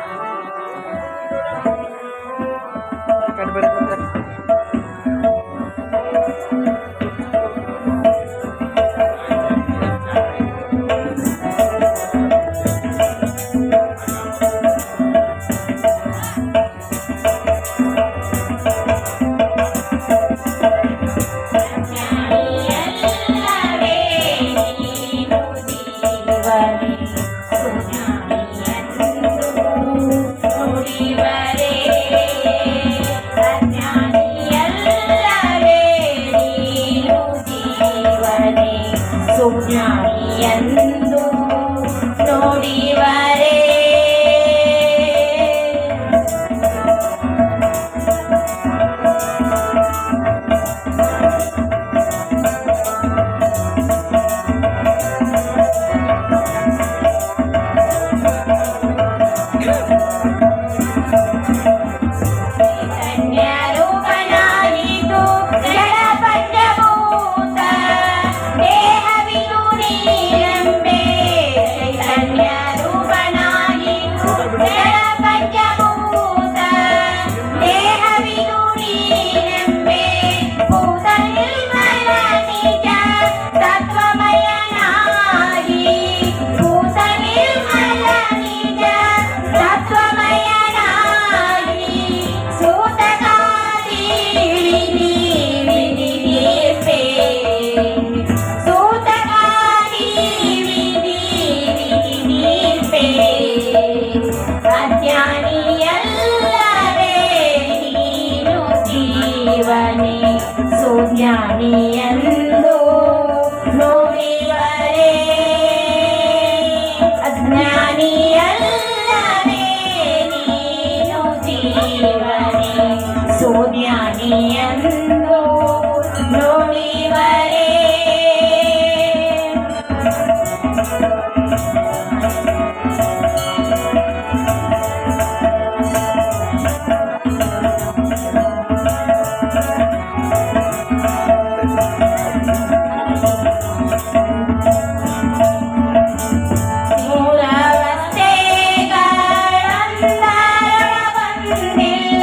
Oh. ನೋಡಿವರೇ ಚೈತನ್ಯರೂಪನಾಯಿತು ജ്ഞാനിയന്തോ നോവിവരേ. അജ്ഞാനിയല്ലേ നീ നോജീവനേ സോജ്ഞാനിയന്തോ yeah.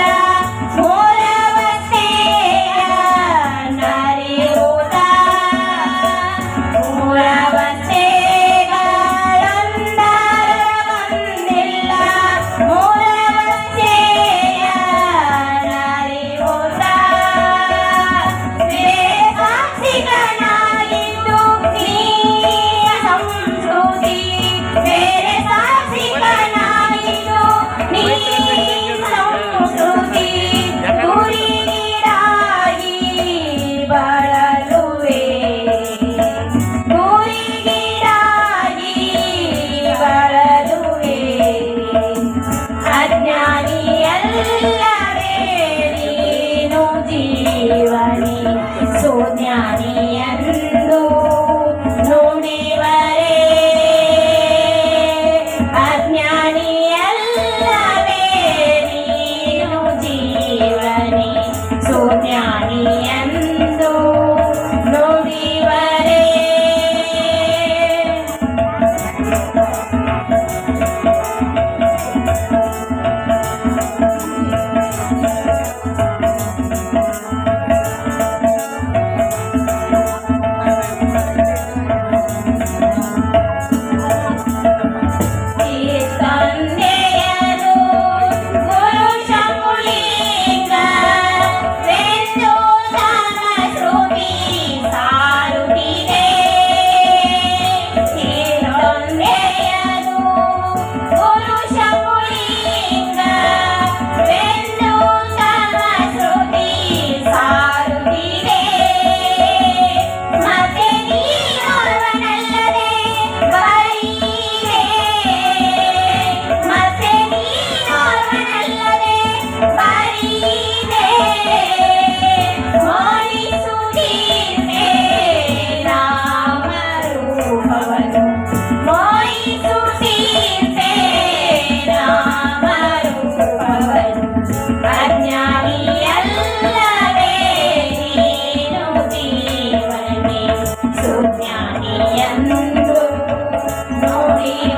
You.